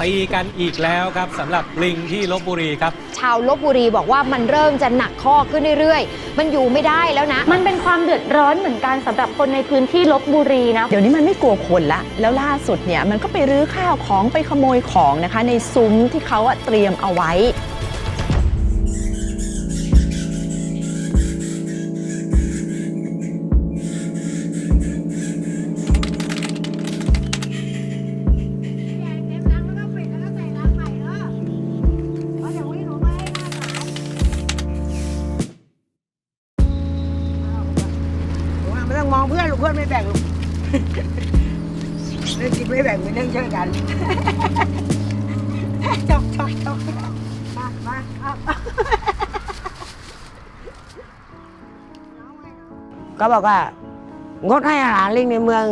ตีกันอีกแล้วครับสำหรับลิงที่ลบบุรีครับ ชาวลบบุรีบอกว่ามันเริ่มจะหนักข้อขึ้นเรื่อยๆ มันอยู่ไม่ได้แล้วนะ มันเป็นความเดือดร้อนเหมือนกันสำหรับคนในพื้นที่ลบบุรีนะ เดี๋ยวนี้มันไม่กลัวคนละ แล้วล่าสุดเนี่ยมันก็ไปรื้อข้าวของไปขโมยของนะคะ ในซุ้มที่เขาอะเตรียมเอาไว้ ช่วยกันจกจกจกมามาเอาก็บอกว่างดให้อาหารลิงในเมือง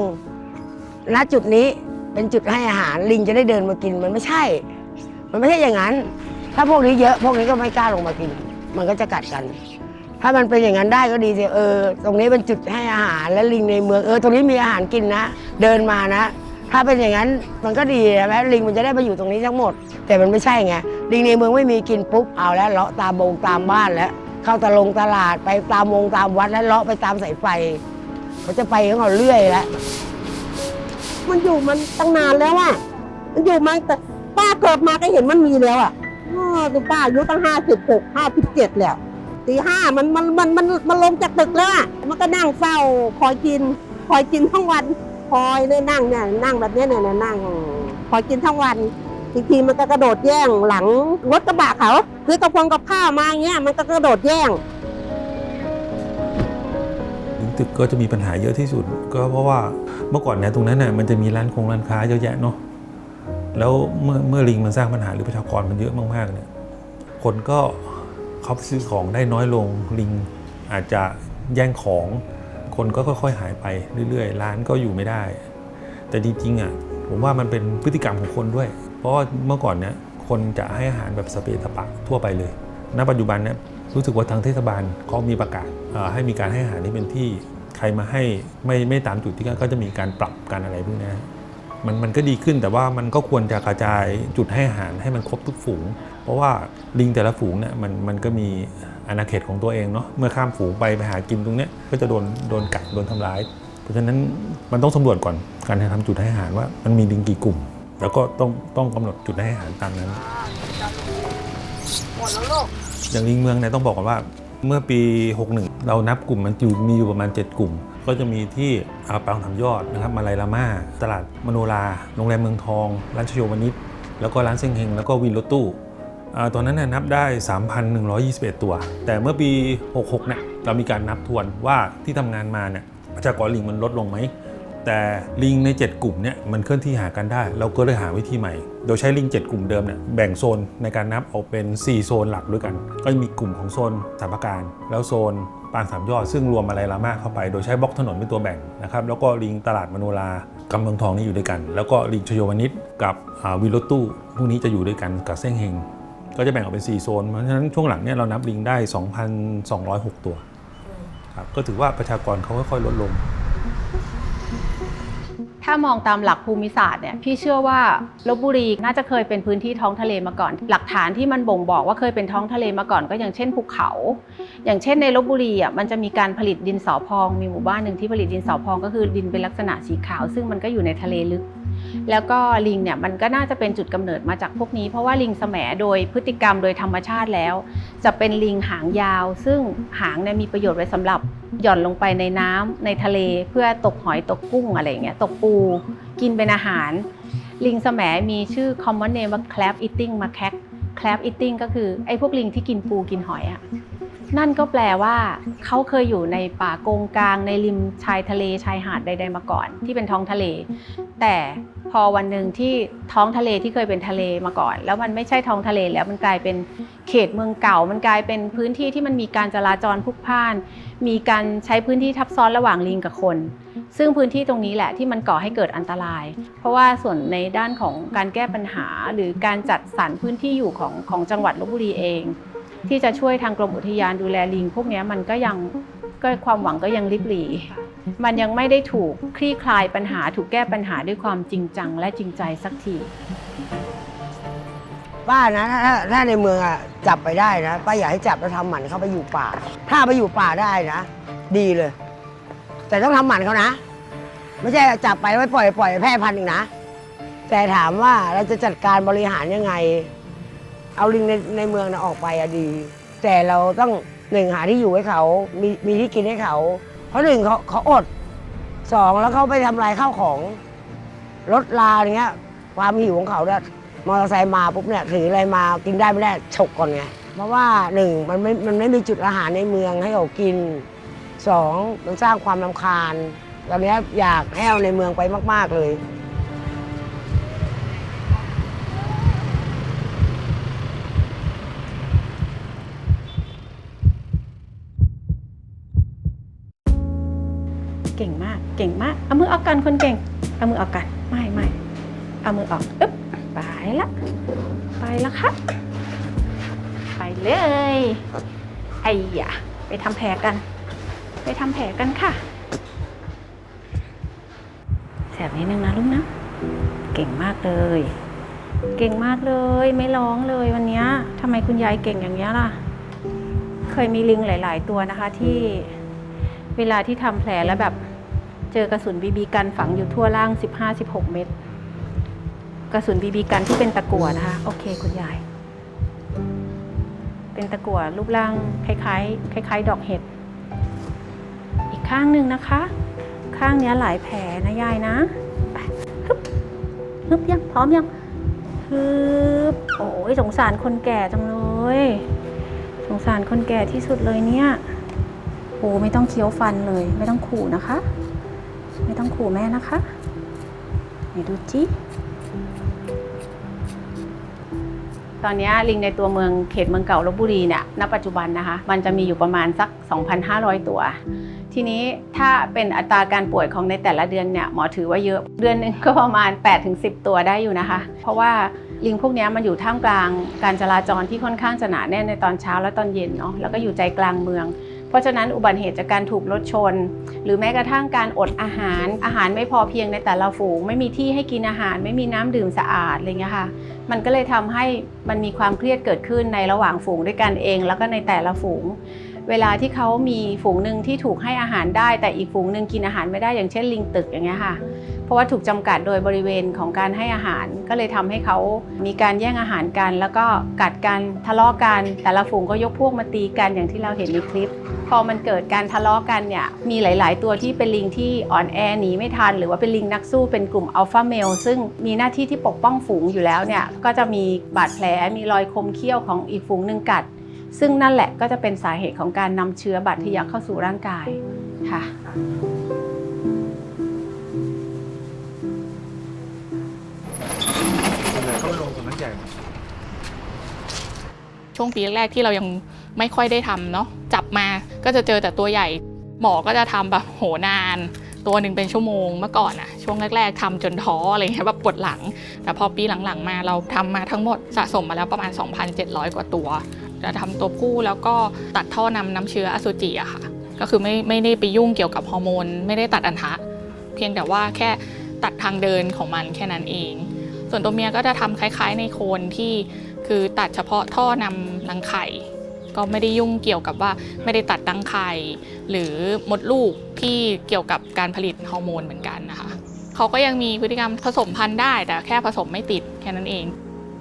ณจุดนี้เป็นจุดให้อาหารลิงจะได้เดินมากินมันไม่ใช่ มันไม่ใช่อย่างนั้น ถ้าพวกนี้เยอะพวกนี้ก็ไม่กล้าลงมากิน มันก็จะกัดกัน ถ้ามันเป็นอย่างนั้นได้ก็ดีสิเออ ตรงนี้เป็นจุดให้อาหารและลิงในเมืองเออตรงนี้มีอาหารกินนะ เดินมานะ ถ้าเป็นอย่างนั้นมันก็ดีนะแม้ลิงมันจะได้มาอยู่ตรงนี้ทั้งหมด แต่มันไม่ใช่ไงลิงในเมืองไม่มีกินปุ๊บเอาแล้วเลาะตามบงตามบ้านแล้ว เข้าตะลงตลาดไปตามวงตามวัดแล้วเลาะไปตามสายไฟเขาจะไปของเขาเรื่อยแล้วมันอยู่มันตั้งนานแล้วอะมันอยู่มาแต่ป้าเกิดมาก็เห็นมันมีแล้วอะอ๋อแต่ป้าอายุตั้งห้าสิบหกห้าสิบเจ็ดแล้วตีห้ามันมันมันมันมันลงจากตึกแล้วอะมันก็นั่งเฝ้าคอยกิน คอยกินทั้งวัน คอยเนี่ยนั่งเนี่ยนั่งแบบเนี้ยเนี่ยเนี่ยนั่งคอยกินทั้งวันทีทีมันก็กระโดดแย่งหลังรถกระบะเขาคือกระพงกับข้าวมาเงี้ยมันก็กระโดดแย่งตึกก็จะมีปัญหาเยอะที่สุด ก็เพราะว่าเมื่อก่อนเนี่ยตรงนั้นน่ะมันจะมีร้านคงร้านค้าเยอะแยะเนาะแล้วเมื่อเมื่อลิงมันสร้างปัญหาหรือประชากรมันเยอะมากๆเนี่ยคนก็เขาซื้อของได้น้อยลงลิงอาจจะแย่งของ คนก็ค่อยๆหายไปเรื่อยๆ ร้านก็อยู่ไม่ได้ แต่จริงๆอะผมว่ามันเป็นพฤติกรรมของคนด้วย เพราะว่าเมื่อก่อนเนี่ยคนจะให้อาหารแบบสเปซสปะทั่วไปเลย ณ ปัจจุบันเนี่ยรู้สึกว่าทางเทศบาลเขามีประกาศให้มีการให้อาหารที่เป็นที่ใครมาให้ไม่ไม่ตามจุดที่ก็จะมีการปรับการอะไรพวกนี้มันมันก็ดีขึ้นแต่ว่ามันก็ควรจะกระจายจุดให้อาหารให้มันครบทุกฝูง เพราะว่าลิงแต่ละฝูงเนี่ยมันมันก็มีอาณาเขตของตัวเองเนาะเมื่อข้ามฝูงไปไปหากินตรงเนี้ยก็จะโดนโดนกัดโดนทำร้าย เพราะฉะนั้นมันต้องสำรวจก่อนการทำจุดให้อาหารว่ามันมีลิงกี่กลุ่ม แล้วก็ต้องต้องกำหนดจุดให้อาหารตามนั้นอย่างลิงเมืองเนี่ยต้องบอกก่อนว่าเมื่อปี 61 เรานับกลุ่มมันอยู่มีอยู่ประมาณ 7 กลุ่ม ก็จะมีที่อาปางถามยอดนะครับมาลายลาม่า ตลาดมโนราโรงแรมเมืองทอง ร้านชโยวานิชแล้วก็ร้านเซ็งเฮงแล้วก็วินรถตู้ ตอนนั้นน่ยนับได้ 3,121 ตัว แต่เมื่อปี 66เนี่ยเรามีการนับทวนว่าที่ทำงานมาเนี่ยประชากรลิงมันลดลงไหม แต่ลิงใน 7 กลุ่มเนี่ยมันเคลื่อนที่หากันได้ เราก็เลยหาวิธีใหม่ โดยใช้ลิง 7 กลุ่มเดิมเนี่ยแบ่งโซนในการนับออกเป็น 4 โซนหลักด้วยกัน ก็จะมีกลุ่มของโซนสามประการ แล้วโซนปางสามยอด ซึ่งรวมอะไรลามากเข้าไป โดยใช้บล็อกถนนเป็นตัวแบ่งนะครับแล้วก็ลิงตลาดมโนรากำเมืองทองนี่อยู่ด้วยกัน แล้วก็ลิงชโยวานิชกับวิโรตู้พวกนี้จะอยู่ด้วยกันกับเส้งเฮง ก็จะแบ่งออกเป็น 4 โซน เพราะฉะนั้นช่วงหลังเนี่ยเรานับลิงได้ 2,206 ตัวครับก็ถือว่าประชากรเขาค่อยๆลดลง ถ้ามองตามหลักภูมิศาสตร์เนี่ยพี่เชื่อว่าลบบุรีน่าจะเคยเป็นพื้นที่ท้องทะเลมาก่อน หลักฐานที่มันบ่งบอกว่าเคยเป็นท้องทะเลมาก่อนก็อย่างเช่นภูเขา อย่างเช่นในลบบุรีอะมันจะมีการผลิตดินสอพอง มีหมู่บ้านหนึ่งที่ผลิตดินสอพองก็คือดินเป็นลักษณะสีขาว ซึ่งมันก็อยู่ในทะเลลึก แล้วก็ลิงเนี่ยมันก็น่าจะเป็นจุดกำเนิดมาจากพวกนี้ เพราะว่าลิงแสมโดยพฤติกรรมโดยธรรมชาติแล้ว จะเป็นลิงหางยาว ซึ่งหางเนี่ยมีประโยชน์ไว้สำหรับหย่อนลงไปในน้ำในทะเลเพื่อตกหอยตกกุ้งอะไรเงี้ยตกปู กินเป็นอาหาร ลิงแสมมีชื่อ common name ว่า crab eating macaque crab eating ก็คือไอ้พวกลิงที่กินปูกินหอยอะ นั่นก็แปลว่าเขาเคยอยู่ในป่าโกงกลางในริมชายทะเลชายหาดใดๆมาก่อน ที่เป็นท้องทะเล แต่พอวันหนึ่งที่ท้องทะเลที่เคยเป็นทะเลมาก่อน แล้วมันไม่ใช่ท้องทะเลแล้วมันกลายเป็นเขตเมืองเก่า มันกลายเป็นพื้นที่ที่มันมีการจราจรพลุกพล่าน มีการใช้พื้นที่ทับซ้อนระหว่างลิงกับคน ซึ่งพื้นที่ตรงนี้แหละที่มันก่อให้เกิดอันตราย เพราะว่าส่วนในด้านของการแก้ปัญหา หรือการจัดสรรพื้นที่อยู่ของของจังหวัดลบบุรีเอง ที่จะช่วยทางกรมอุทยานดูแลลิง พวกนี้มันก็ยังก็ความหวังก็ยังริบหรี่มันยังไม่ได้ถูกคลี่คลายปัญหาถูกแก้ปัญหาด้วยความจริงจังและจริงใจสักทีป้านะถ้าถ้าในเมืองอะจับไปได้นะป้าอยากให้จับแล้วทำหมันเขาไปอยู่ป่า ถ้าไปอยู่ป่าได้นะ ดีเลย แต่ต้องทำหมันเขานะ ไม่ใช่จับไปไว้ปล่อยปล่อยแพร่พันธุ์อีกนะ แต่ถามว่าเราจะจัดการบริหารยังไง เอาลิงในในเมืองนะออกไปอะดี แต่เราต้องหนึ่งหาที่อยู่ให้เขา มีมีที่กินให้เขา เพราะหนึ่งเขาเขาอดสองแล้วเขาไปทำลายข้าวของรถลาอย่างเงี้ย ความหิวของเขาเนี่ยมอเตอร์ไซค์มาปุ๊บเนี่ยถืออะไรมากินได้ไม่ได้ฉกก่อนไงเพราะว่าหนึ่งมันไม่มันไม่มีจุดอาหารในเมืองให้เขากินสองมันสร้างความรำคาญตอนนี้อยากให้เอาในเมืองไปมาก ๆเลย เก่งมาก เก่งมาก เอามือออกกันคนเก่ง เอามือออกกัน ไม่ไม่เอามือออกอึ๊บไปละ ไปละค่ะ ไปเลย ไอ้ยะไปทำแผลกัน ไปทำแผลกันค่ะ แสบนิดนึงนะลูกนะ เก่งมากเลย เก่งมากเลย ไม่ร้องเลยวันนี้ทำไมคุณยายเก่งอย่างเงี้ล่ะ เคยมีลิงหลาย ๆ ตัวนะคะที่เวลาที่ทำแผลแล้วแบบ เจอกระสุนบีบีกันฝังอยู่ทั่วร่าง 15-16 เม็ดกระสุนบีบีกันที่เป็นตะกั่วนะคะ โอเคคุณยาย เป็นตะกั่วรูปร่างคล้ายๆคล้าย ๆ ดอกเห็ด อีกข้างหนึ่งนะคะ ข้างเนี้ยหลายแผลนะยายนะไปฮึบฮึบยังพร้อมยังฮึบโอ้ยสงสารคนแก่จังเลย สงสารคนแก่ที่สุดเลยเนี่ยโอ้ไม่ต้องเคี้ยวฟันเลย ไม่ต้องขู่นะคะ ต้องขู่แม่นะคะไหนดูจิตอนนี้ลิงในตัวเมืองเขตเมืองเก่าลบบุรีเนี่ยณปัจจุบันนะคะ มันจะมีอยู่ประมาณสัก 2,500 ตัว ทีนี้ถ้าเป็นอัตราการป่วยของในแต่ละเดือนเนี่ยหมอถือว่าเยอะเดือนหนึงก็ประมาณ 8-10 ตัวได้อยู่นะคะ เพราะว่าลิงพวกนี้มันอยู่ท่ามกลางการจราจรที่ค่อนข้างจะหนาแน่นในตอนเช้าและตอนเย็นเนาะแล้วก็อยู่ใจกลางเมือง เพราะฉะนั้นอุบัติเหตุจากการถูกรถชน หรือแม้กระทั่งการอดอาหาร อาหารไม่พอเพียงในแต่ละฝูง ไม่มีที่ให้กินอาหาร ไม่มีน้ำดื่มสะอาดอะไรเงี้ยค่ะ มันก็เลยทำให้มันมีความเครียดเกิดขึ้นในระหว่างฝูงด้วยกันเอง แล้วก็ในแต่ละฝูง เวลาที่เขามีฝูงหนึ่งที่ถูกให้อาหารได้ แต่อีกฝูงหนึ่งกินอาหารไม่ได้อย่างเช่นลิงตึกอย่างเงี้ยค่ะ เพราะว่าถูกจำกัดโดยบริเวณของการให้อาหาร ก็เลยทำให้เขามีการแย่งอาหารกัน แล้วก็กัดกันทะเลาะกัน แต่ละฝูงก็ยกพวกมาตีกันอย่างที่เราเห็นในคลิป พอมันเกิดการทะเลาะกันเนี่ยมีหลาย ๆ ตัวที่เป็นลิงที่อ่อนแอหนีไม่ทัน หรือว่าเป็นลิงนักสู้เป็นกลุ่มอัลฟาเมลซึ่งมีหน้าที่ที่ปกป้องฝูงอยู่แล้วเนี่ยก็จะมีบาดแผลมีรอยคมเขี้ยวของอีกฝูงหนึ่งกัด ซึ่งนั่นแหละก็จะเป็นสาเหตุของการนำเชื้อบาดทะยักเข้าสู่ร่างกายค่ะช่วงปีแรกๆที่เรายังไม่ค่อยได้ทำเนาะจับมาก็จะเจอแต่ตัวใหญ่ หมอก็จะทำแบบโหนาน ตัวหนึ่งเป็นชั่วโมงเมื่อก่อนอะช่วงแรก ๆทำจนท้ออะไรเงี้ยแบบปวดหลัง แต่พอปีหลังๆมาเราทำมาทั้งหมดสะสมมาแล้วประมาณ 2,700 กว่าตัว จะทำตัวผู้แล้วก็ตัดท่อนำน้ำเชื้ออสุจิอะค่ะ ก็คือไม่ไม่ได้ไปยุ่งเกี่ยวกับฮอร์โมนไม่ได้ตัดอันทะ เพียงแต่ว่าแค่ตัดทางเดินของมันแค่นั้นเอง ส่วนตัวเมียก็จะทำคล้าย ๆ ในโคนที่คือตัดเฉพาะท่อนำรังไข่ก็ไม่ได้ยุ่งเกี่ยวกับว่าไม่ได้ตัดรังไข่หรือมดลูกที่เกี่ยวกับการผลิตฮอร์โมนเหมือนกันนะคะเขาก็ยังมีพฤติกรรมผสมพันธุ์ได้แต่แค่ผสมไม่ติดแค่นั้นเอง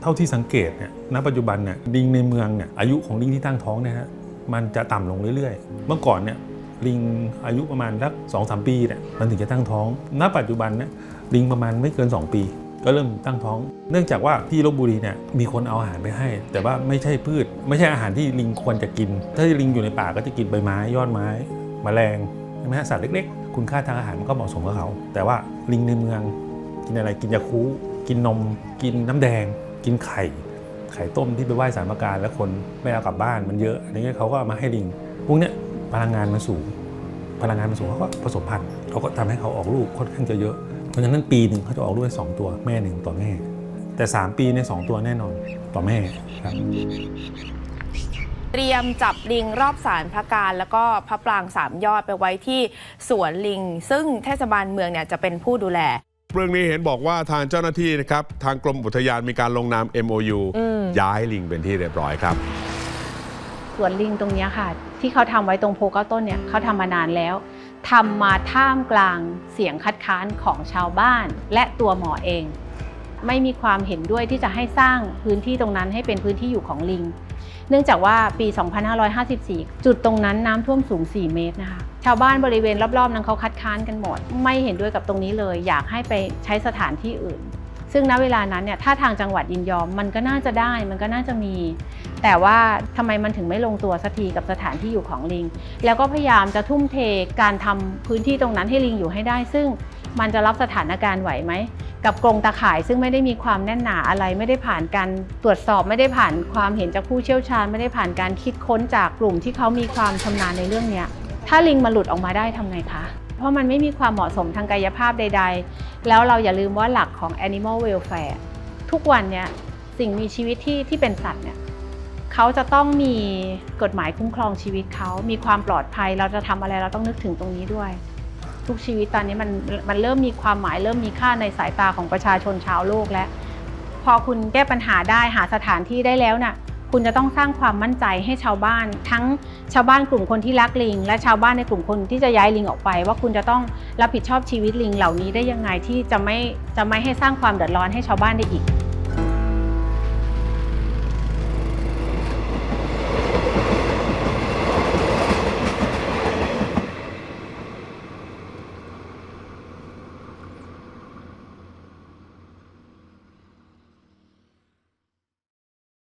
ท่าที่สังเกตเนี่ยณปัจจุบันเนี่ยลิงในเมืองเนี่ยอายุของลิงที่ตั้งท้องเนี่ยฮะมันจะต่ำลงเรื่อยๆ เมื่อก่อนเนี่ยลิงอายุประมาณสักสองสามปีเนี่ยมันถึงจะตั้งท้อง ณ ปัจจุบันเนี่ยลิงประมาณไม่เกิน 2 ปี ก็เริ่มตั้งท้อง เนื่องจากว่าที่ลบบุรีเนี่ยมีคนเอาอาหารไปให้ แต่ว่าไม่ใช่พืช ไม่ใช่อาหารที่ลิงควรจะกิน ถ้าลิงอยู่ในป่าก็จะกินใบไม้ ยอดไม้แมลงใช่ไหมฮะสัตว์เล็กๆ คุณค่าทางอาหารมันก็เหมาะสมกับเขา แต่ว่าลิงในเมืองกินอะไรกินยาคูกินนม กินน้ำแดง กินไข่ ไข่ต้มที่ไปไหว้สารประการแล้วคนไม่เอากลับบ้านมันเยอะอันนี้เขาก็เอามาให้ลิงพวกเนี้ยพลังงานมันสูง พลังงานมันสูงเขาก็ผสมพันธุ์เขาก็ทำให้เขาออกลูกค่อนข้างจะเยอะ เพราะฉะนั้นปีหนึ่งเขาจะออกลูกได้สองตัวแม่หนึ่งต่อแม่ แต่ 3 ปีในสองตัวแน่นอนต่อแม่ครับเตรียมจับลิงรอบศาลพระการ แล้วก็พระปรางสามยอดไปไว้ที่สวนลิง ซึ่งเทศบาลเมืองเนี่ยจะเป็นผู้ดูแล เรื่องนี้เห็นบอกว่าทางเจ้าหน้าที่นะครับ ทางกรมอุทยานมีการลงนาม MOU ย้ายลิงเป็นที่เรียบร้อยครับสวนลิงตรงเนี้ยค่ะ ที่เขาทำไว้ตรงโพเก้าต้นเนี่ยเขาทำมานานแล้วทำมาท่ามกลางเสียงคัดค้านของชาวบ้าน และตัวหมอเอง ไม่มีความเห็นด้วยที่จะให้สร้างพื้นที่ตรงนั้นให้เป็นพื้นที่อยู่ของลิง เนื่องจากว่าปี 2554 จุดตรงนั้นน้ำท่วมสูง 4 เมตรนะคะ ชาวบ้านบริเวณรอบๆนั้นเขาคัดค้านกันหมด ไม่เห็นด้วยกับตรงนี้เลย อยากให้ไปใช้สถานที่อื่น ซึ่งณเวลานั้นเนี่ยถ้าทางจังหวัดยินยอมมันก็น่าจะได้มันก็น่าจะมี แต่ว่าทำไมมันถึงไม่ลงตัวสักทีกับสถานที่อยู่ของลิง แล้วก็พยายามจะทุ่มเทการทำพื้นที่ตรงนั้นให้ลิงอยู่ให้ได้ ซึ่งมันจะรับสถานการณ์ไหวไหมกับกรงตาข่ายซึ่งไม่ได้มีความแน่นหนาอะไร ไม่ได้ผ่านการตรวจสอบไม่ได้ผ่านความเห็นจากผู้เชี่ยวชาญ ไม่ได้ผ่านการคิดค้นจากกลุ่มที่เขามีความชำนาญในเรื่องเนี้ย ถ้าลิงมาหลุดออกมาได้ทำไงคะ เพราะมันไม่มีความเหมาะสมทางกายภาพใด ๆ แล้วเราอย่าลืมว่าหลักของ animal welfare ทุกวันเนี่ยสิ่งมีชีวิตที่ที่เป็นสัตว์เนี่ยเขาจะต้องมีกฎหมายคุ้มครองชีวิตเขา มีความปลอดภัย เราจะทำอะไรเราต้องนึกถึงตรงนี้ด้วย ทุกชีวิตตอนนี้มันมันเริ่มมีความหมายเริ่มมีค่าในสายตาของประชาชนชาวโลกแล้ว พอคุณแก้ปัญหาได้หาสถานที่ได้แล้วน่ะ คุณจะต้องสร้างความมั่นใจให้ชาวบ้าน ทั้งชาวบ้านกลุ่มคนที่รักลิง และชาวบ้านในกลุ่มคนที่จะย้ายลิงออกไป ว่าคุณจะต้องรับผิดชอบชีวิตลิงเหล่านี้ได้ยังไงที่จะไม่จะไม่ให้สร้างความเดือดร้อนให้ชาวบ้านได้อีก